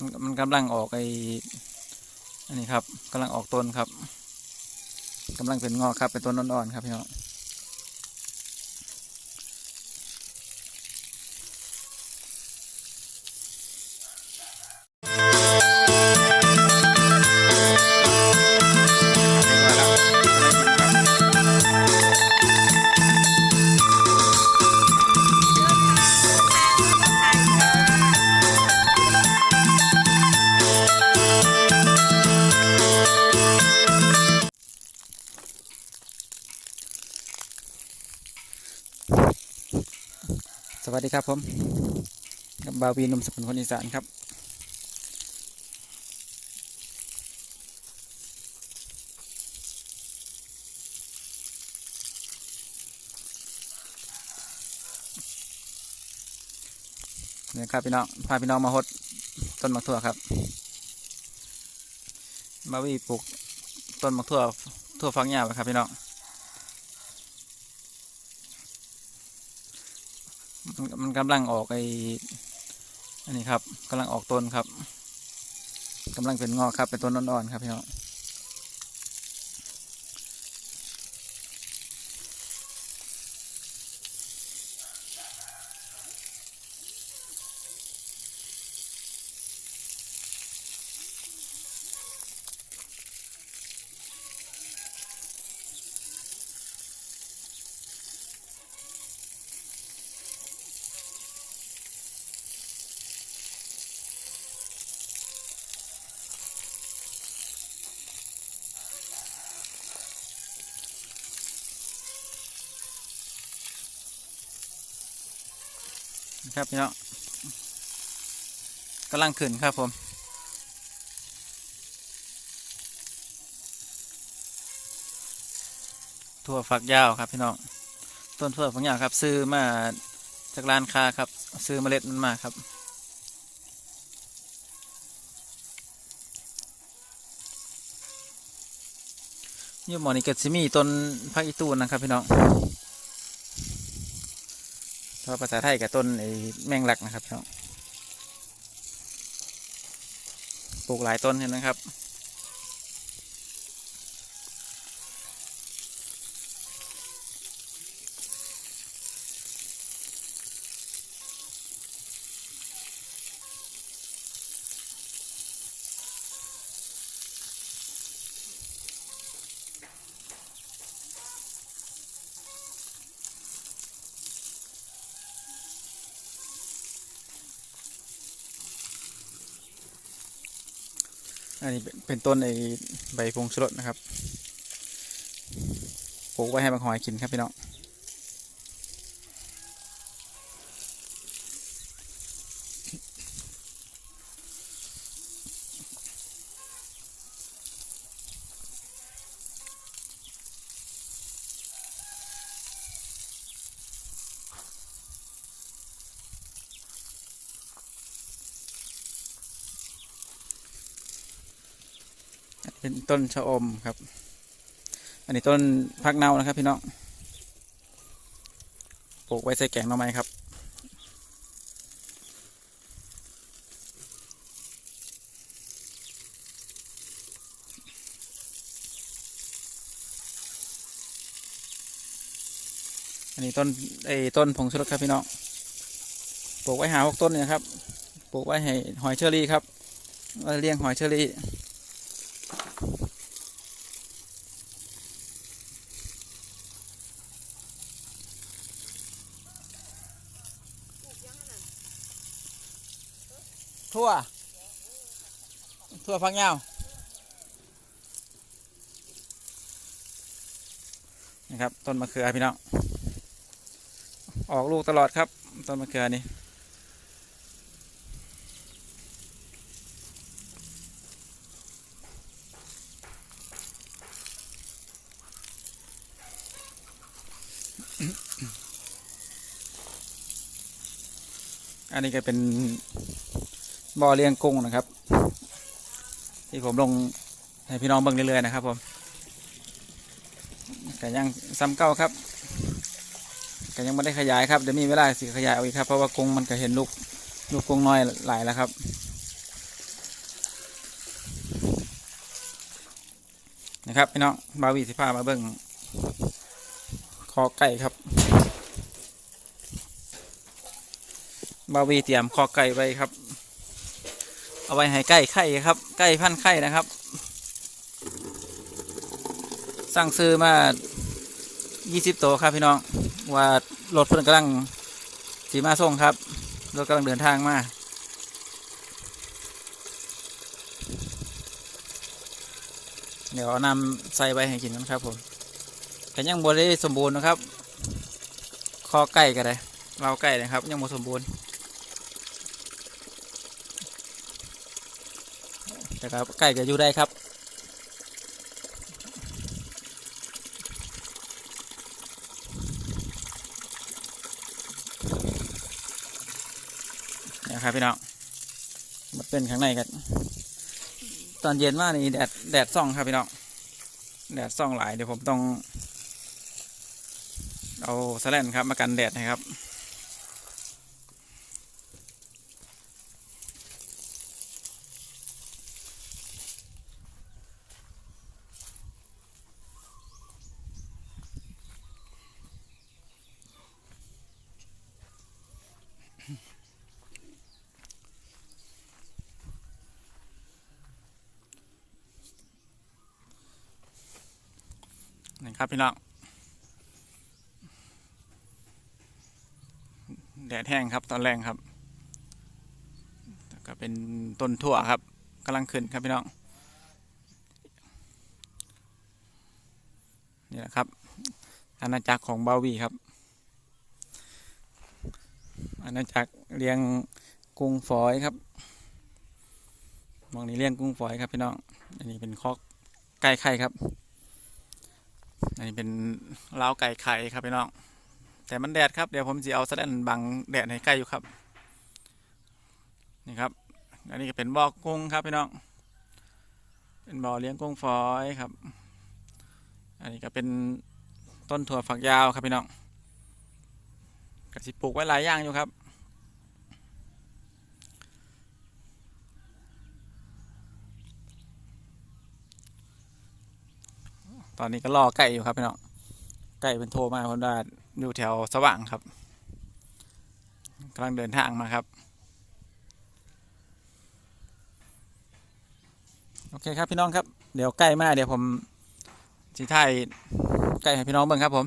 มันมันกำลังออกไออันนี้ครับกำลังออกต้นครับกำลังเป็นงอกครับเป็นต้นอ่อนๆครับพี่น้อง วัสดีครับผมกับบาวีนุ่มสกุลคนอีสานครับเนี่ยครับพี่น้อง พาพี่น้องมาหดต้นมะทั่วครับ บาวีปลูกต้นมะทั่วทั่วฟักยาวครับพี่น้อง มันมันกำลังออกไออันนี้ครับกำลังออกต้นครับกำลังเป็นงอกครับเป็นต้นอ่อนๆครับพี่น้อง นะครับพี่น้องกำลังขึ้นครับผมถั่วฝักยาวครับพี่น้องต้นถั่วฝักยาวครับ ซื้อมาจากร้านค้าครับ ซื้อเมล็ดมันมาครับยู่หมอนี่ก็สิมีต้นพักอีตูนนะครับพี่น้องาภาษาไทยกับต้นไอ้แมงลักนะครับพี่น้องปลูกหลายต้นเห็นไหมครับ อันนี้เป็นต้นไอใบพงชลดนะครับปลูกไว้ให้บางหอยกินครับพี่น้อง เป็นต้นชะอมครับ อันนี้ต้นพักเนานะครับ พี่น้องปลูกไว้ใส่แกงหน่อไม้ครับอันนี้ต้นไอ้ต้นผงชูรสครับพี่น้อง ปลูกไว้หาหกต้นเนี่ยครับ ปลูกไว้ให้หอยเชอรี่ครับเลี้ยงหอยเชอรี่ ทั่ว ทั่วฟักยาวนะครับ ต้นมะเขือพี่น้อง ออกลูกตลอดครับ ต้นมะเขือนี่อันนี้ก็เป็น บ่อเลี้ยงกุ้งนะครับ ที่ผมลงให้พี่น้องเบิ่งเรื่อยๆนะครับผมก็ยังซ้ำเก้าครับก็ยังไม่ได้ขยายครับเดี๋ยวมีเวลาสิขยายเอาอีกครับเพราะว่ากุ้งมันก็เห็นลูกลูกกุ้งน้อยหลายแล้วครับนะครับพี่น้องบาวีสิพามาเบิ่งคอไก่ครับบาวีเตรียมคอไก่ไว้ครับ เอาไว้ให้ไก่ไข่ครับไก่พันไข่นะครับ สั่งซื้อมา 20 ตัวครับพี่น้อง ว่ารถเพิ่นกำลังสีมาส่งครับ รถกำลังเดินทางมาเดี๋ยวเอานำใส่ไปให้กินกันครับผมแต่ยังบได้สมบูรณ์นะครับ คอไก่ก็ได้เราไก่นะครับ ยังบ่สมบูรณ์ แต่ครับไก่ก็อยู่ได้ครับนะครับพี่น้องมาเป็นข้างในกันตอนเย็นมากนี่แดดแดดส่องครับพี่น้องแดดส่องหลายเดี๋ยวผมต้อง เอาสแลนครับมากันแดดนะครับ ครับพี่น้องแดดแห้งครับตอนแรงครับก็เป็นต้นถั่วครับกำลังขึ้นครับพี่น้องนี่แหละครับอาณาจักรของบาวีครับอาณาจักรเลี้ยงกุ้งฝอยครับมองนี้เลี้ยงกุ้งฝอยครับพี่น้องอันนี้เป็นคอกไก่ไข่ครับ อันนี้เป็นเล้าไก่ไข่ครับพี่น้อง แต่มันแดดครับเดี๋ยวผมจะเอาสแลนบังแดดให้ใกล้อยู่ครับ นี่ครับ อันนี้ก็เป็นบ่อกุ้งครับพี่น้อง เป็นบ่อเลี้ยงกุ้งฝอยครับ อันนี้ก็เป็นต้นถั่วฝักยาวครับพี่น้องกระสิปลูกไว้หลายอย่างอยู่ครับ ตอนนี้ก็รอไก่อยู่ครับพี่น้องไก่เป็นโทรมาคนว่าอยู่แถวสว่างครับกำลังเดินทางมาครับ โอเคครับพี่น้องครับ เดี๋ยวใกล้มาเดี๋ยวผมสีไทยไก่ให้พี่น้องเบิ่งครับผม